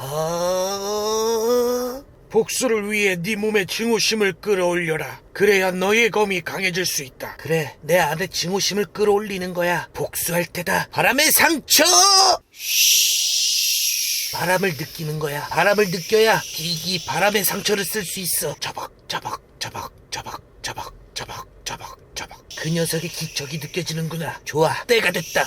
아... 복수를 위해 네 몸에 증오심을 끌어올려라. 그래야 너의 검이 강해질 수 있다. 그래, 내 안에 증오심을 끌어올리는 거야. 복수할 때다. 바람의 상처! 쉬. 바람을 느끼는 거야. 바람을 느껴야 이 바람의 상처를 쓸 수 있어. 자박, 자박, 자박, 자박, 자박, 자박, 자박, 자박. 그 녀석의 기척이 느껴지는구나. 좋아, 때가 됐다.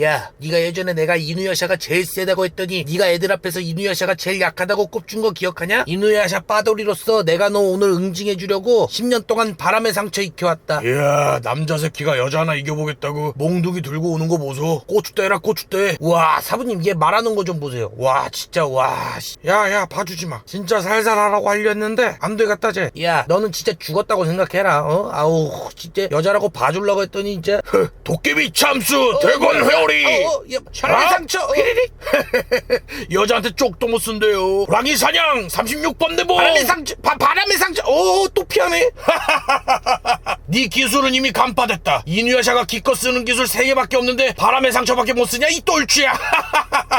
야, 네가 예전에 내가 이누야샤가 제일 세다고 했더니 네가 애들 앞에서 이누야샤가 제일 약하다고 꼽준 거 기억하냐? 이누야샤 빠돌이로서 내가 너 오늘 응징해 주려고 10년 동안 바람의 상처 익혀왔다. 이야 남자 새끼가 여자 하나 이겨보겠다고 몽둥이 들고 오는 거 보소 고추대라 고추대 와, 사부님 얘 말하는 거 좀 보세요. 와, 진짜 와. 씨. 야야 봐주지 마 진짜 살살 하라고 하려 했는데 안 되겠다 쟤 야, 너는 진짜 죽었다고 생각해라. 어? 아우, 진짜 여자라고 봐주려고 했더니 이제 도깨비 참수 대권 회 오리 어, 어, 야, 바람의 아? 상처. 어. 여자한테 쪽도 못 쓴대요 호랑이 사냥 36번 대보 바람의 상처. 바, 바람의 상처. 오, 또 피하네. 네 기술은 이미 간파됐다 이누야샤가 기껏 쓰는 기술 3개밖에 없는데 바람의 상처밖에 못 쓰냐 이 똘추야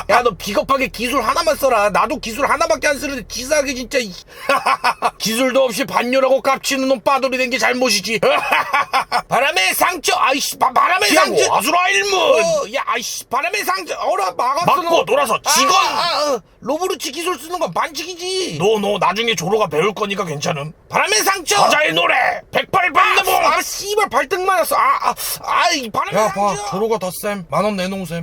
야, 너 비겁하게 기술 하나만 써라. 나도 기술 하나밖에 안 쓰는데 기사하게 진짜. 이- 기술도 없이 반려라고 깝치는 놈 빠돌이 된 게 잘못이지 바람의 상처. 아이씨, 바, 바람의 상처. 아수라 일문 어, 야, 아이씨, 바람의 상처. 어라, 막았어. 맞고 돌아서 직원 아, 아, 아, 로브루치 기술 쓰는 건 반칙이지. 너너 나중에 조로가 배울 거니까 괜찮음 바람의 상처. 사자의 노래 108번대봉 아, 씨발 발등 맞았어. 아, 아, 아, 이 바람의 야봐 상처. 조로가 더쌤 만원 내놓으셈